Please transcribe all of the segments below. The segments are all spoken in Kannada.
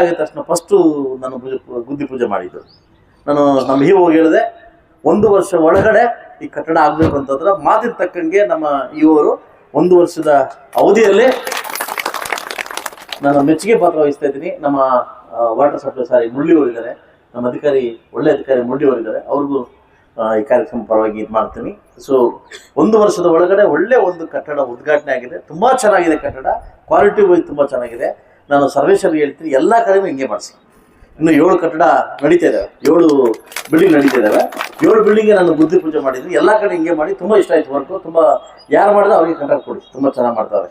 ಆಗಿದ ತಕ್ಷಣ ಫಸ್ಟು ನಾನು ಪೂಜೆ, ಗುದ್ದಿ ಪೂಜೆ ಮಾಡಿದ್ದು. ನಾನು ನಮ್ಮ ಹೀ ಹೋಗಿ ಹೇಳಿದೆ, ಒಂದು ವರ್ಷ ಒಳಗಡೆ ಈ ಕಟ್ಟಡ ಆಗಬೇಕು ಅಂತಂದ್ರೆ ಮಾತಿನ ತಕ್ಕಂಗೆ ನಮ್ಮ ಇವರು ಒಂದು ವರ್ಷದ ಅವಧಿಯಲ್ಲಿ ನಾನು ಮೆಚ್ಚುಗೆ ಪಾತ್ರ ವಹಿಸ್ತಾ ಇದ್ದೀನಿ. ನಮ್ಮ ವಾಟರ್ ಸಪ್ಲೈ ಸಾರಿ ಮುಳ್ಳಿ ಹೋಗಿದ್ದಾರೆ ನಮ್ಮ ಅಧಿಕಾರಿ, ಒಳ್ಳೆ ಅಧಿಕಾರಿ ಮುಳ್ಳಿ ಹೋಗಿದ್ದಾರೆ ಅವ್ರಿಗೂ ಈ ಕಾರ್ಯಕ್ರಮ ಪರವಾಗಿ ಇದು ಮಾಡ್ತೀನಿ. ಸೊ ಒಂದು ವರ್ಷದ ಒಳಗಡೆ ಒಳ್ಳೆ ಒಂದು ಕಟ್ಟಡ ಉದ್ಘಾಟನೆ ಆಗಿದೆ. ತುಂಬಾ ಚೆನ್ನಾಗಿದೆ ಕಟ್ಟಡ. ಕ್ವಾಲಿಟಿ ವೈಸ್ ತುಂಬಾ ಚೆನ್ನಾಗಿದೆ. ನಾನು ಸರ್ವೇಶ್ವರ್ಗೆ ಹೇಳ್ತೀನಿ, ಎಲ್ಲ ಕಡೆಯೂ ಹಿಂಗೆ ಮಾಡಿಸಿ. ಇನ್ನು ಏಳು ಕಟ್ಟಡ ನಡೀತಾ ಇದ್ದಾವೆ ಏಳು ಬಿಲ್ಡಿಂಗ್ ನಡೀತಾ ಇದ್ದಾವೆ ಏಳು ಬಿಲ್ಡಿಂಗ್ಗೆ ನಾನು ಬುದ್ಧಿ ಪೂಜೆ ಮಾಡಿದ್ದೀನಿ. ಎಲ್ಲ ಕಡೆ ಹಿಂಗೆ ಮಾಡಿ, ತುಂಬಾ ಇಷ್ಟ ಆಯ್ತು ವರ್ಕು ತುಂಬಾ ಯಾರು ಮಾಡಿದ್ರೆ ಅವ್ರಿಗೆ ಕಂಟ್ರಾಕ್ಟ್ ಕೊಡಿ. ತುಂಬಾ ಚೆನ್ನಾಗಿ ಮಾಡ್ತಾರೆ.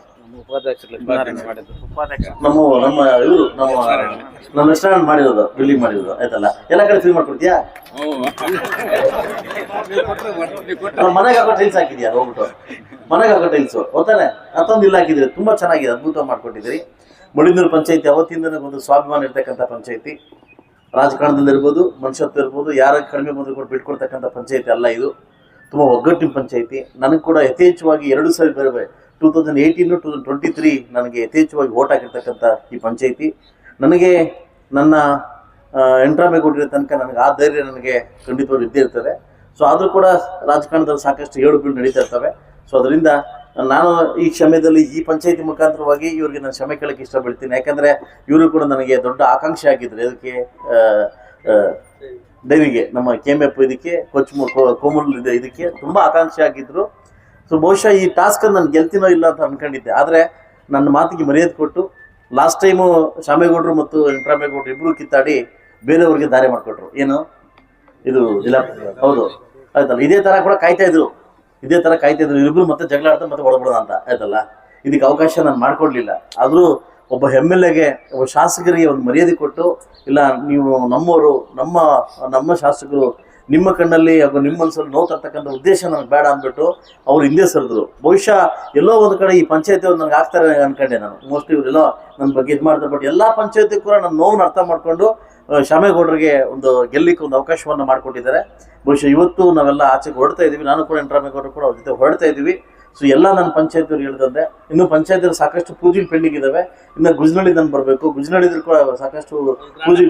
ನಮ್ಮ ನಮ್ಮ ಇವರು ನಮ್ಮ ನಮ್ಮ ರೆಸ್ಟೋರೆಂಟ್ ಮಾಡಿರೋದು ಬಿಲ್ಡಿಂಗ್ ಮಾಡಿರೋದು ಆಯ್ತಲ್ಲ? ಎಲ್ಲ ಕಡೆ ಫ್ರೀ ಮಾಡ್ಕೊಡ್ತೀಯಾ? ನಾವು ಮನೆಗೆ ಹಾಕೋ ಟೈಲ್ಸ್ ಹಾಕಿದ್ಯಾ? ಹೋಗ್ಬಿಟ್ಟು. ಮನೆಗೆ ಹಾಕೋ ಟೈಲ್ಸ್ ಗೊತ್ತಾನೆ? ಅತ್ತೊಂದು ಇಲ್ಲ ಹಾಕಿದ್ರಿ ತುಂಬಾ ಚೆನ್ನಾಗಿದೆ ಅದ್ಭುತ ಮಾಡ್ಕೊಟ್ಟಿದ್ರಿ ಮುಳಿನೂರು ಪಂಚಾಯತಿ ಅವತ್ತಿಂದ ಒಂದು ಸ್ವಾಭಿಮಾನ ಇರ್ತಕ್ಕಂಥ ಪಂಚಾಯತಿ. ರಾಜಕಾರಣದಲ್ಲಿ ಇರ್ಬೋದು ಮನುಷ್ಯತ್ವ ಇರ್ಬೋದು ಯಾರ ಕಡಿಮೆ ಬಂದರೂ ಕೂಡ ಬಿಟ್ಕೊಡ್ತಕ್ಕಂಥ ಪಂಚಾಯತಿ ಅಲ್ಲ ಇದು. ತುಂಬ ಒಗ್ಗಟ್ಟಿನ ಪಂಚಾಯತಿ. ನನಗೆ ಕೂಡ ಯಥೇಚ್ಛವಾಗಿ ಎರಡು ಸಾವಿರ ಬೇರೆ ಬೇರೆ two thousand eighteen two thousand twenty three ನನಗೆ ಯಥೇಚ್ಛವಾಗಿ ಓಟ್ ಆಗಿರ್ತಕ್ಕಂಥ ಈ ಪಂಚಾಯಿತಿ. ನನಗೆ ನನ್ನ ಎಂಟ್ರಾಮೆ ಕೊಟ್ಟಿರೋ ತನಕ ನನಗೆ ಆ ಧೈರ್ಯ ನನಗೆ ಖಂಡಿತವಾಗಿ ಇದ್ದೇ ಇರ್ತದೆ. ಸೊ ಆದರೂ ಕೂಡ ರಾಜಕಾರಣದಲ್ಲಿ ಸಾಕಷ್ಟು ಏಳು ಬೀಳು ನಡೀತಾ ಇರ್ತವೆ. ಸೊ ಅದರಿಂದ ನಾನು ಈ ಕ್ಷಮೆಯಲ್ಲಿ ಈ ಪಂಚಾಯಿತಿ ಮುಖಾಂತರವಾಗಿ ಇವರಿಗೆ ನಾನು ಕ್ಷಮೆ ಕೇಳಕ್ಕೆ ಇಷ್ಟಪಡ್ತೀನಿ. ಯಾಕಂದರೆ ಇವರು ಕೂಡ ನನಗೆ ದೊಡ್ಡ ಆಕಾಂಕ್ಷೆ ಆಗಿದ್ರು. ಇದಕ್ಕೆ ಡೈರಿಗೆ, ನಮ್ಮ ಕೆ ಎಂ ಎಫ್ ಇದಕ್ಕೆ ಕೊಚ್ಚು ಕೋಮಲ್ ಇದೆ, ಇದಕ್ಕೆ ತುಂಬ ಆಕಾಂಕ್ಷೆ ಆಗಿದ್ರು. ಸೊ ಬಹುಶಃ ಈ ಟಾಸ್ಕನ್ನು ನಾನು ಗೆಲ್ತೀನೋ ಇಲ್ಲ ಅಂತ ಅನ್ಕೊಂಡಿದ್ದೆ. ಆದರೆ ನನ್ನ ಮಾತಿಗೆ ಮರ್ಯಾದೆ ಕೊಟ್ಟು ಲಾಸ್ಟ್ ಟೈಮು ಶಾಮೇಗೌಡರು ಮತ್ತು ವೆಂಕಟರಾಮೇಗೌಡರು ಇಬ್ಬರು ಕಿತ್ತಾಡಿ ಬೇರೆಯವ್ರಿಗೆ ದಾರಿ ಮಾಡಿಕೊಟ್ರು. ಏನು? ಇದು ಇಲ್ಲ ಹೌದು. ಆಯ್ತಲ್ಲ? ಇದೇ ಥರ ಕೂಡ ಕಾಯ್ತಾ ಇದ್ರು. ಇದೇ ಥರ ಕಾಯ್ತಾ ಇದ್ರು. ಇಬ್ರು ಮತ್ತೆ ಜಗಳ ಆಡ್ತಾ ಮತ್ತೆ ಹೊಡಬಿಡೋಣ ಅಂತ. ಆಯ್ತಲ್ಲ? ಇದಕ್ಕೆ ಅವಕಾಶ ನಾನು ಮಾಡ್ಕೊಡ್ಲಿಲ್ಲ. ಆದರೂ ಒಬ್ಬ ಎಂ ಎಲ್ ಎಗೆ ಒಬ್ಬ ಶಾಸಕರಿಗೆ ಒಂದು ಮರ್ಯಾದೆ ಕೊಟ್ಟು, ಇಲ್ಲ, ನೀವು ನಮ್ಮವರು, ನಮ್ಮ ನಮ್ಮ ಶಾಸಕರು ನಿಮ್ಮ ಕಣ್ಣಲ್ಲಿ ಅದು ನಿಮ್ಮ ಮನಸ್ಸಲ್ಲಿ ನೋವು ತರ್ತಕ್ಕಂಥ ಉದ್ದೇಶ ನನಗೆ ಬೇಡ ಅಂದ್ಬಿಟ್ಟು ಅವ್ರು ಹಿಂದೆ ಸರಿದ್ರು. ಬಹುಶಃ ಎಲ್ಲೋ ಒಂದು ಕಡೆ ಈ ಪಂಚಾಯತಿ ಅವ್ರು ನನಗೆ ಆಗ್ತಾರೆ ಅನ್ಕೊಂಡೆ ನಾನು. ಮೋಸ್ಟ್ಲಿ ಇವರೆಲ್ಲೋ ನನ್ನ ಬಗ್ಗೆ ಇದು ಮಾಡ್ತಾರೆ ಬಟ್ ಎಲ್ಲ ಪಂಚಾಯತಿ ಕೂಡ ನನ್ನ ನೋವನ್ನು ಅರ್ಥ ಮಾಡಿಕೊಂಡು ಶಾಮೇಗೌಡರಿಗೆ ಒಂದು ಗೆಲ್ಲಿಕ್ಕೆ ಒಂದು ಅವಕಾಶವನ್ನು ಮಾಡಿಕೊಟ್ಟಿದ್ದಾರೆ. ಬಹುಶಃ ಇವತ್ತು ನಾವೆಲ್ಲ ಆಚೆಗೆ ಹೊರಡ್ತಾ ಇದ್ದೀವಿ ನಾನು ಕೂಡ ಎಂಟ್ರಾಮೇಗೌಡರು ಕೂಡ ಅವ್ರ ಜೊತೆ ಹೊಡ್ತಾ ಇದ್ದೀವಿ ಸೊ ಎಲ್ಲ ನನ್ನ ಪಂಚಾಯತಿಯವ್ರು ಹೇಳಿದಂತೆ, ಇನ್ನು ಪಂಚಾಯತಿಯಲ್ಲಿ ಸಾಕಷ್ಟು ಪೂಜೆ ಪೆಂಡಿಂಗ್ ಇದಾವೆ. ಇನ್ನು ಗುಜ್ನಳ್ಳಿ ನಾನು ಬರಬೇಕು. ಗುಜ್ನಳ್ಳಿದ್ರು ಕೂಡ ಸಾಕಷ್ಟು ಪೂಜೆ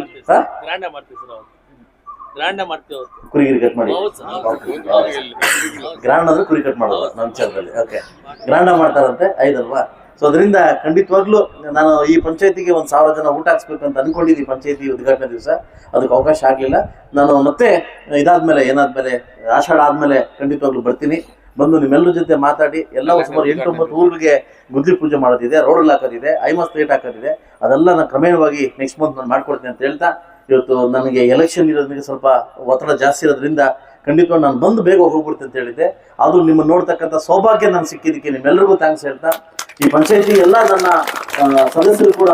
ಗ್ರ್ಯಾಂಡ ಮಾಡ್ತೀವಿ ಕುರಿಗಿರಿ ಕಟ್ ಮಾಡಿ. ಅಂದ್ರೆ ಕುರಿ ಕಟ್ ಮಾಡೋದು ನಮ್ಮ ಚಾನಲಲ್ಲಿ. ಓಕೆ ಮಾಡ್ತಾರಂತೆ ಐದಲ್ವಾ? ಸೊ ಅದರಿಂದ ಖಂಡಿತವಾಗ್ಲೂ ನಾನು ಈ ಪಂಚಾಯತಿಗೆ ಒಂದು ಸಾವಿರ ಜನ ಊಟ ಹಾಕ್ಸ್ಬೇಕು ಅಂತ ಅನ್ಕೊಂಡಿದ್ದೀನಿ ಪಂಚಾಯತಿ ಉದ್ಘಾಟನೆ ದಿವಸ. ಅದಕ್ಕೆ ಅವಕಾಶ ಆಗಲಿಲ್ಲ. ನಾನು ಮತ್ತೆ ಇದಾದ್ಮೇಲೆ ಏನಾದ್ಮೇಲೆ ಆಷಾಢ ಆದ್ಮೇಲೆ ಖಂಡಿತವಾಗ್ಲೂ ಬರ್ತೀನಿ. ಬಂದು ನಿಮ್ಮೆಲ್ಲರ ಜೊತೆ ಮಾತಾಡಿ ಎಲ್ಲ ಸುಮಾರು ಎಂಟು ಒಂಬತ್ತು ಊರಿಗೆ ಗುದ್ದಿ ಪೂಜೆ ಮಾಡೋದಿದೆ ರೋಡಲ್ಲಿ ಹಾಕೋದಿದೆ ಐಮಸ್ ಪ್ಲೇಟ್ ಹಾಕೋದಿದೆ. ಅದೆಲ್ಲ ನಾನು ಕ್ರಮೇಣವಾಗಿ ನೆಕ್ಸ್ಟ್ ಮಂತ್ ನಾನು ಮಾಡ್ಕೊಡ್ತೀನಿ ಅಂತ ಹೇಳ್ತಾ ಇವತ್ತು ನನಗೆ ಎಲೆಕ್ಷನ್ ಇರೋದ್ರಿಂದ ಸ್ವಲ್ಪ ಒತ್ತಡ ಜಾಸ್ತಿ ಇರೋದ್ರಿಂದ ಖಂಡಿತವಾಗಿ ನಾನು ಬಂದು ಬೇಗ ಹೋಗ್ಬಿಡ್ತೀನಿ ಅಂತ ಹೇಳಿದ್ದೆ. ಆದರೂ ನಿಮ್ಮ ನೋಡ್ತಕ್ಕಂಥ ಸೌಭಾಗ್ಯ ನಾನು ಸಿಕ್ಕಿದ್ದಕ್ಕೆ ನಿಮ್ಮೆಲ್ಲರಿಗೂ ಥ್ಯಾಂಕ್ಸ್ ಹೇಳ್ತಾ. ಈ ಪಂಚಾಯತಿ ಎಲ್ಲ ನನ್ನ ಸದಸ್ಯರು ಕೂಡ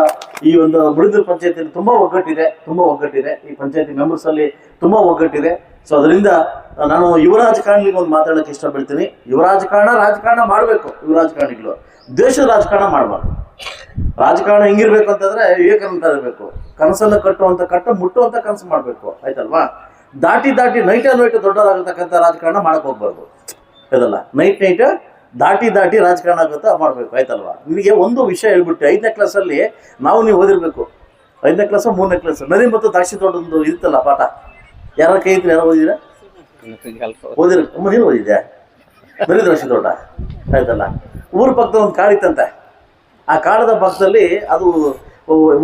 ಈ ಒಂದು ಮುಡಿದ ಪಂಚಾಯತಿಯಲ್ಲಿ ತುಂಬಾ ಒಗ್ಗಟ್ಟಿದೆ ತುಂಬಾ ಒಗ್ಗಟ್ಟಿದೆ. ಈ ಪಂಚಾಯತಿ ಮೆಂಬರ್ಸ್ ಅಲ್ಲಿ ತುಂಬಾ ಒಗ್ಗಟ್ಟಿದೆ. ಸೊ ಅದರಿಂದ ನಾನು ಯುವ ರಾಜಕಾರಣಿಗೆ ಒಂದು ಮಾತಾಡೋಕೆ ಇಷ್ಟಪಡ್ತೀನಿ. ಯುವ ರಾಜಕಾರಣ ರಾಜಕಾರಣ ಮಾಡಬೇಕು. ಯುವ ರಾಜಕಾರಣಿಗಳು ದೇಶದ ರಾಜಕಾರಣ ಮಾಡಬಾರ್ದು. ರಾಜಕಾರಣ ಹೆಂಗಿರ್ಬೇಕು ಅಂತಂದ್ರೆ ವಿವೇಕಾನಂದ ಇರಬೇಕು ಕನಸನ್ನು ಕಟ್ಟುವಂತ ಕಟ್ಟ ಮುಟ್ಟುವಂತ ಕನಸು ಮಾಡಬೇಕು. ಆಯ್ತಲ್ವಾ? ದಾಟಿ ದಾಟಿ ನೈಟ್ ನೈಟ್ ದೊಡ್ಡದಾಗತಕ್ಕಂಥ ರಾಜಕಾರಣ ಮಾಡಕ್ ಹೋಗ್ಬಾರ್ದು. ಇದಲ್ಲ ನೈಟ್ ನೈಟ್ ದಾಟಿ ದಾಟಿ ರಾಜಕಾರಣ ಆಗುತ್ತಾ ಮಾಡಬೇಕು. ಆಯ್ತಲ್ವಾ? ನಿಮಗೆ ಒಂದು ವಿಷಯ ಹೇಳ್ಬಿಟ್ಟು ಐದನೇ ಕ್ಲಾಸಲ್ಲಿ ನಾವು ನೀವು ಓದಿರ್ಬೇಕು. ಐದನೇ ಕ್ಲಾಸ್ ಮೂರನೇ ಕ್ಲಾಸ್ ನದಿ ಮತ್ತು ದ್ರಾಕ್ಷಿ ತೋಟದೊಂದು ಇರುತ್ತಲ್ಲ ಪಾಠ? ಯಾರ ಕೈ ಇತ್ತು ಯಾರು ಓದಿದ್ರೆ? ಓದಿರ ಓದಿದ್ಯಾ? ನದಿ ದ್ರಾಕ್ಷಿ ತೋಟ. ಆಯ್ತಲ್ಲ? ಊರ ಪಕ್ಕದ ಒಂದು ಕಾಡಿತ್ತಂತೆ ಆ ಕಾಡದ ಪಕ್ಕದಲ್ಲಿ ಅದು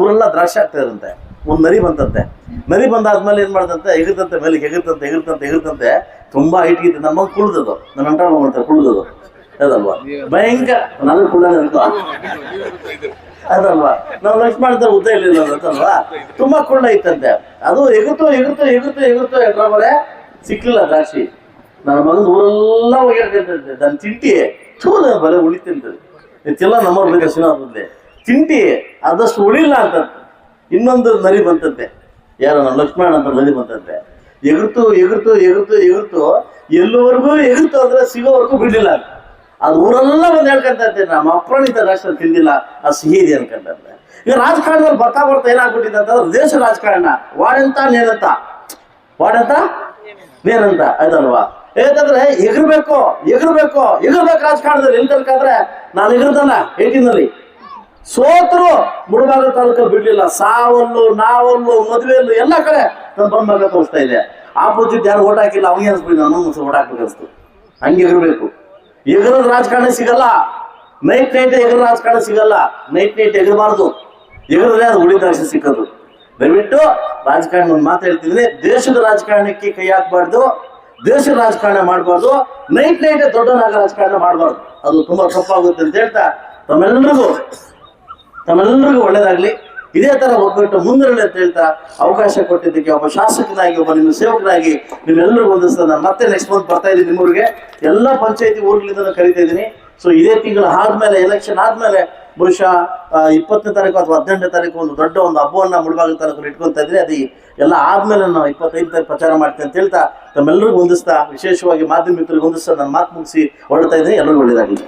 ಊರೆಲ್ಲ ದ್ರಾಕ್ಷಿ ಆಗ್ತಾ ಇರಂತೆ ಒಂದು ನರಿ ಬಂತಂತೆ. ನರಿ ಬಂದಾದ್ಮೇಲೆ ಏನು ಮಾಡ್ದಂತೆ ಎಗಿರ್ತಂತೆ ಮೇಲೆ ಎಗಿರ್ತಂತೆ ಎಗಿರ್ತಂತೆ ಎಗಿರ್ತಂತೆ ತುಂಬಾ ಹೈಟ್ ಇತ್ತು ನಮ್ಮ ಮಗ ಕುಳ್ದದು ನನ್ನ ಅಂಟ ಮಾಡ್ತಾರೆ ಕುಳ್ದದು ಅದಲ್ವಾ ಭಯಂಕರ ನನ್ನ ಕುಳ್ಳ ಅದಲ್ವಾ ನಾವು ಲಕ್ಷ ಮಾಡಿದ್ರೆ ಉದ್ದ ಇರಲಿಲ್ಲ ಅಂತಲ್ವಾ ತುಂಬಾ ಕುಳ್ಳ ಇತ್ತಂತೆ. ಅದು ಎಗುತ್ತೋ ಎಗುತ್ತೋ ಎಗುತ್ತೋ ಎಗುತ್ತೋ ಸಿಕ್ಕಲಿಲ್ಲ ಸಿಕ್ಲಿಲ್ಲ ದ್ರಾಕ್ಷಿ. ನನ್ನ ಮಗನ ಊರೆಲ್ಲ ಹೋಗ್ಯಾಕಂತಂತೆ ನನ್ನ ಚಿಂಟಿ ಚೂಲ ಬರೀ ಉಳಿತಿಂತದೆ ಇದೆಲ್ಲ ನಮ್ಮವ್ರ ಬೇಕು ಶ್ರೀನಿವಾಸದಲ್ಲಿ ತಿಂಡಿ ಆದಷ್ಟು ಉಳಿಲ್ಲ ಅಂತ. ಇನ್ನೊಂದು ನರಿ ಬಂತಂತೆ. ಯಾರೋ ನಮ್ಮ ಲಕ್ಷ್ಮಣ ಅಂತ ನರಿ ಬಂತಂತೆ. ಎಗುರ್ತು ಎಗುರ್ತು ಎಗುರ್ತು ಎಗುರ್ತು, ಎಲ್ಲವರೆಗೂ ಎಗುರ್ತು ಅಂದ್ರೆ ಸಿಗೋವರೆಗೂ ಬಿಡಲಿಲ್ಲ. ಅದು ಊರೆಲ್ಲ ಬಂದು ಹೇಳ್ಕೊಂತಂತೆ, ನಮ್ಮ ಅಪ್ರಾಣಿತ ರಾಷ್ಟ್ರ ತಿಂದಿಲ್ಲ, ಆ ಸಿಹಿ ಇದೆ ಅನ್ಕೊಂತಂತೆ. ಈಗ ರಾಜಕಾರಣದಲ್ಲಿ ಬರ್ತಾ ಬರ್ತಾ ಏನಾಗ್ಬಿಟ್ಟಿದೆ ಅಂತಂದ್ರೆ ದೇಶ ರಾಜಕಾರಣ. ವಾಡಂತ ನೇನಂತ ವಾಡಂತ? ನೇನಂತ ಆಯ್ತಲ್ವಾ? ಯಾಕಂದ್ರೆ ಎಗರ್ಬೇಕು ಎಗರ್ಬೇಕು ಎಗರ್ಬೇಕು ರಾಜಕಾರಣದಲ್ಲಿ. ಎಲ್ಲಿ ತನಕ ಆದ್ರೆ ನಾನು ಎಗರ್ದಲ್ಲ ಏಟಿನಲ್ಲಿ. ಸೋತರು ಮುಡಬಾಗ ತಾಲೂಕ ಬಿಡ್ಲಿಲ್ಲ. ಸಾವಲ್ಲು, ನಾವಲ್ಲು, ಮದುವೆಯಲ್ಲು ಎಲ್ಲ ಕಡೆ ನನ್ನ ಬಂದಾಗ ತೋರಿಸ್ತಾ ಇದೆ. ಆಪೋಸಿಟ್ ಯಾರು ಓಟ್ ಹಾಕಿಲ್ಲ, ಅವನಿಗೆ ಅನ್ಸ್ಬಿಡಿ ನಾನು ಓಟ್ ಹಾಕ್ಬೇಕು ಅನ್ಸ್ತು. ಹಂಗೆ ಎಗರ್ಬೇಕು. ಎಗರದ ರಾಜಕಾರಣ ಸಿಗಲ್ಲ. ನೈಟ್ ನೈಟ್ ಎಗರ ರಾಜಕಾರಣ ಸಿಗಲ್ಲ. Night night ಎಗರಬಾರ್ದು. ಎಗರದೇ ಅದು ಉಳಿದ ರಾಶಿ ಸಿಕ್ಕದು. ದಯವಿಟ್ಟು ರಾಜಕಾರಣ ಒಂದು ಮಾತು ಹೇಳ್ತಿದ್ರೆ ದೇಶದ ರಾಜಕಾರಣಕ್ಕೆ ಕೈ ಹಾಕ್ಬಾರ್ದು. ದೇಶದ ರಾಜಕಾರಣ ಮಾಡಬಾರ್ದು ನೈಟ್ ನೈಟ್ ದೊಡ್ಡನಾಗ ರಾಜಕಾರಣ ಮಾಡಬಾರ್ದು. ಅದು ತುಂಬಾ ತಪ್ಪಾಗುತ್ತೆ ಅಂತ ಹೇಳ್ತಾ ತಮ್ಮೆಲ್ಲರಿಗೂ ತಮ್ಮೆಲ್ಲರಿಗೂ ಒಳ್ಳೇದಾಗ್ಲಿ. ಇದೇ ತರ ಒಗ್ಗಟ್ಟು ಮುಂದಿರಲಿ ಅಂತ ಹೇಳ್ತಾ ಅವಕಾಶ ಕೊಟ್ಟಿದ್ದಕ್ಕೆ ಒಬ್ಬ ಶಾಸಕನಾಗಿ, ಒಬ್ಬ ನಿಮ್ಮ ಸೇವಕನಾಗಿ ನಿಮ್ಮೆಲ್ಲರಿಗೂ ಒಂದಿಸ್ತಾ ನಾನು ಮತ್ತೆ ನೆಕ್ಸ್ಟ್ ಮಂತ್ ಬರ್ತಾ ಇದ್ದೀನಿ ನಿಮ್ಮೂರಿಗೆ. ಎಲ್ಲ ಪಂಚಾಯತಿ ಊರುಗಳಿಂದ ಕರಿತಾ ಇದ್ದೀನಿ. ಸೊ ಇದೇ ತಿಂಗಳು ಆದ್ಮೇಲೆ ಎಲೆಕ್ಷನ್ ಆದ್ಮೇಲೆ ಬಹುಶಃ ಇಪ್ಪತ್ತನೇ ತಾರೀಕು ಅಥವಾ ಹದಿನೆಂಟನೇ ತಾರೀಕು ಒಂದು ದೊಡ್ಡ ಒಂದು ಹಬ್ಬವನ್ನು ಮುಳುಬಾಗಿಲು ತಾಲೂಕು ಇಟ್ಕೊಂತ ಇದ್ರೆ ಅದು ಎಲ್ಲ ಆದ್ಮೇಲೆ ನಾನು ಇಪ್ಪತ್ತೈದು ತಾರೀಕು ಪ್ರಚಾರ ಮಾಡ್ತೀನಿ ಅಂತ ಹೇಳ್ತಾ ತಮ್ಮೆಲ್ಲರಿಗೂ ಹೊಂದಿಸ್ತಾ ವಿಶೇಷವಾಗಿ ಮಾಧ್ಯಮ ಮಿತ್ರರಿಗೆ ಹೊಂದಿಸ್ತಾ ನನ್ನ ಮಾತು ಮುಗಿಸಿ ಹೊರಡ್ತಾ ಇದ್ದೀನಿ. ಎಲ್ಲರಿಗೂ ಒಳ್ಳೇದಾಗಲಿ